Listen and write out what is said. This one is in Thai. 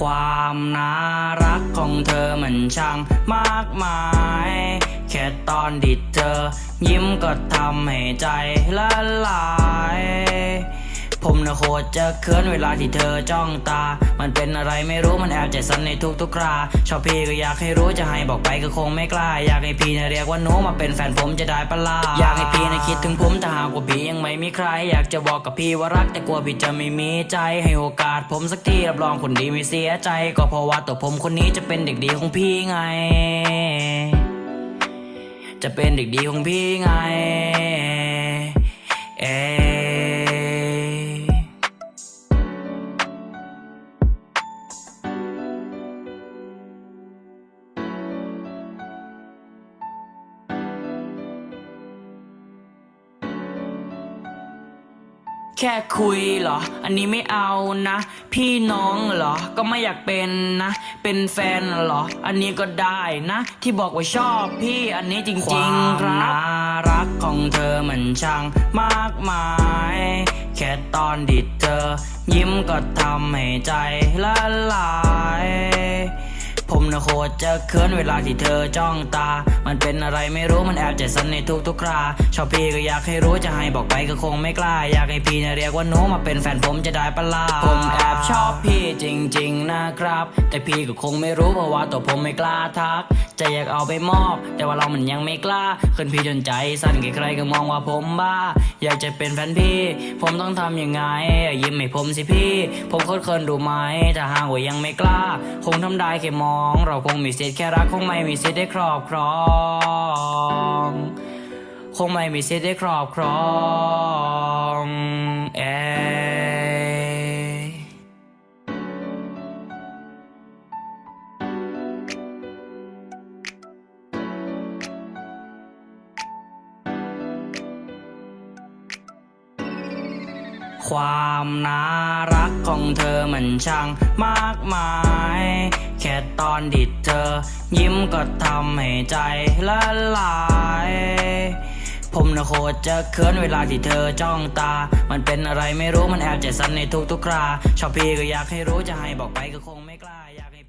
ความน่ารักของเธอมันช่างมากมาย แค่ตอนดิดเธอ ยิ้มก็ทำให้ใจละลาย ผมนะโคตรจะเคินเวลาที่เธอจ้องตา มันเป็นอะไรไม่รู้มันแอบใจสั่นในทุกๆครา ชอบพี่ก็อยากให้รู้จะให้บอกไปก็คงไม่กล้า อยากให้พี่นะเรียกว่าหนูมาเป็นแฟนผมจะได้ปะล่ะอยากให้พี่นะคิดถึงผมแต่หากว่าพี่ยังไม่มีใคร อยากจะบอกกับพี่ว่ารักแต่กลัวพี่จะไม่มีใจให้โอกาสผมสักทีรับรองคนดีไม่เสียใจ ก็เพราะว่าตัวผมคนนี้จะเป็นเด็กดีของพี่ไง จะเป็นเด็กดีของพี่ไง แค่คุยเหรอ อันนี้ไม่เอานะ พี่น้องเหรอ ก็ไม่อยากเป็นนะ เป็นแฟนเหรอ อันนี้ก็ได้นะ ที่บอกว่าชอบพี่อันนี้จริงๆครับน่ารักของเธอมันช่างมากมาย แค่ตอนดิดเธอ ยิ้มก็ทำให้ใจละลาย ผมนะโคตรจะเคินเวลาที่เธอจ้องตา มันเป็นอะไรไม่รู้มันแอบใจสั่นในทุกๆคราชอบพี่ก็อยากให้รู้จะให้บอกไปก็คงไม่กล้า อยากให้พี่นะเรียกว่าหนูมาเป็นแฟนผมจะได้ปะล่ะผมแอบชอบพ จริง ๆ นะครับ แต่พี่ก็คงไม่รู้เพราะว่าตัวผมไม่กล้าทักจะอยากเอาไปมอบ แต่ว่าเรามันยังไม่กล้า ขึ้นพี่จนใจสั่นใครๆก็มองว่าผมบ้า อยากจะเป็นแฟนพี่ ผมต้องทำยังไง ยิ้มให้ผมสิพี่ ผมโคตรเคินดูไหมถ้าห่ากว่ายังไม่กล้า คงทำได้แค่มอง เราคงมีสิทธิ์แค่รักคงไม่มีสิทธิ์ได้ครอบครอง คงไม่มีสิทธิ์ได้ครอบครองเอ ความน่ารักของเธอมันช่างมากมาย แค่ตอนดิดเธอ ยิ้มก็ทำให้ใจละลาย ผมนะโคตรจะเคินเวลาที่เธอจ้องตา มันเป็นอะไรไม่รู้มันแอบใจสั่นในทุกๆครา ชอบพี่ก็อยากให้รู้จะให้บอกไปก็คงไม่กล้าอยากให้